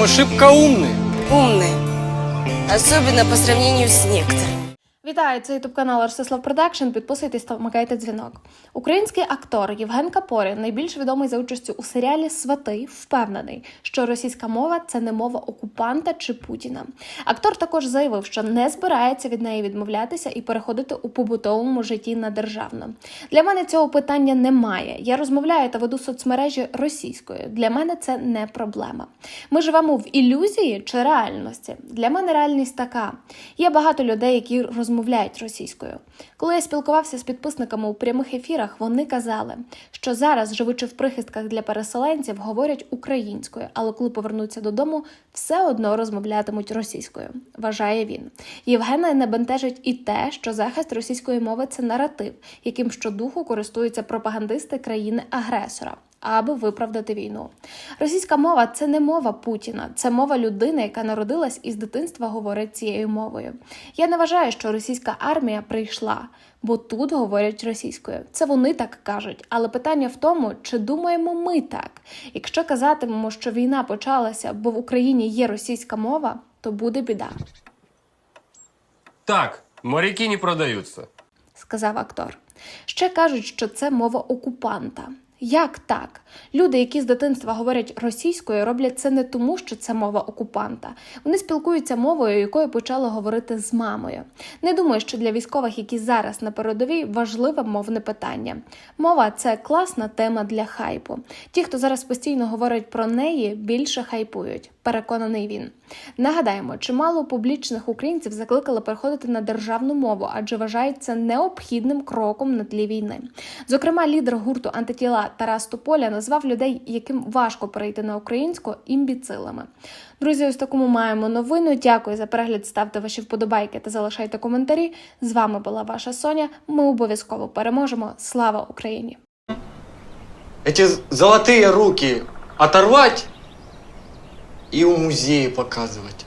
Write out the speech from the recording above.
мы шибко умные. Умный. Особенно по сравнению с некоторыми. Вітаю, це ютуб канал Ростислав Продакшн. Підписуйтесь та вмикайте дзвінок. Український актор Євген Капорін, найбільш відомий за участю у серіалі Свати, впевнений, що російська мова це не мова окупанта чи Путіна. Актор також заявив, що не збирається від неї відмовлятися і переходити у побутовому житті на державну. Для мене цього питання немає. Я розмовляю та веду соцмережі російською. Для мене це не проблема. Ми живемо в ілюзії чи реальності. Для мене реальність така: є багато людей, які розмовляють російською. Коли я спілкувався з підписниками у прямих ефірах, вони казали, що зараз, живучи в прихистках для переселенців, говорять українською, але коли повернуться додому, все одно розмовлятимуть російською. Вважає він. Євгена не бентежить і те, що захист російської мови це наратив, яким щодуху користуються пропагандисти країни-агресора. Аби виправдати війну, російська мова це не мова Путіна, це мова людини, яка народилась і з дитинства говорить цією мовою. Я не вважаю, що російська армія прийшла, бо тут говорять російською. Це вони так кажуть. Але питання в тому, чи думаємо ми так. Якщо казатимемо, що війна почалася, бо в Україні є російська мова, то буде біда, Так, моряки не продаются. сказав актор. Ще кажуть, що це мова окупанта. Як так? Люди, які з дитинства говорять російською, роблять це не тому, що це мова окупанта. Вони спілкуються мовою, якою почали говорити з мамою. Не думаю, що для військових, які зараз на передовій, важливе мовне питання. Мова це класна тема для хайпу. Ті, хто зараз постійно говорить про неї, більше хайпують. Переконаний він. Нагадаємо, чимало публічних українців закликали переходити на державну мову, адже вважають необхідним кроком на тлі війни. Зокрема, лідер гурту антитіла Тарас Тополя назвав людей, яким важко перейти на українську, імбіцилами. Друзі, ось таку ми маємо новину. Дякую за перегляд. Ставте ваші вподобайки та залишайте коментарі. З вами була ваша Соня. Ми обов'язково переможемо. Слава Україні! Эти золотые руки оторвать и у музея показывать.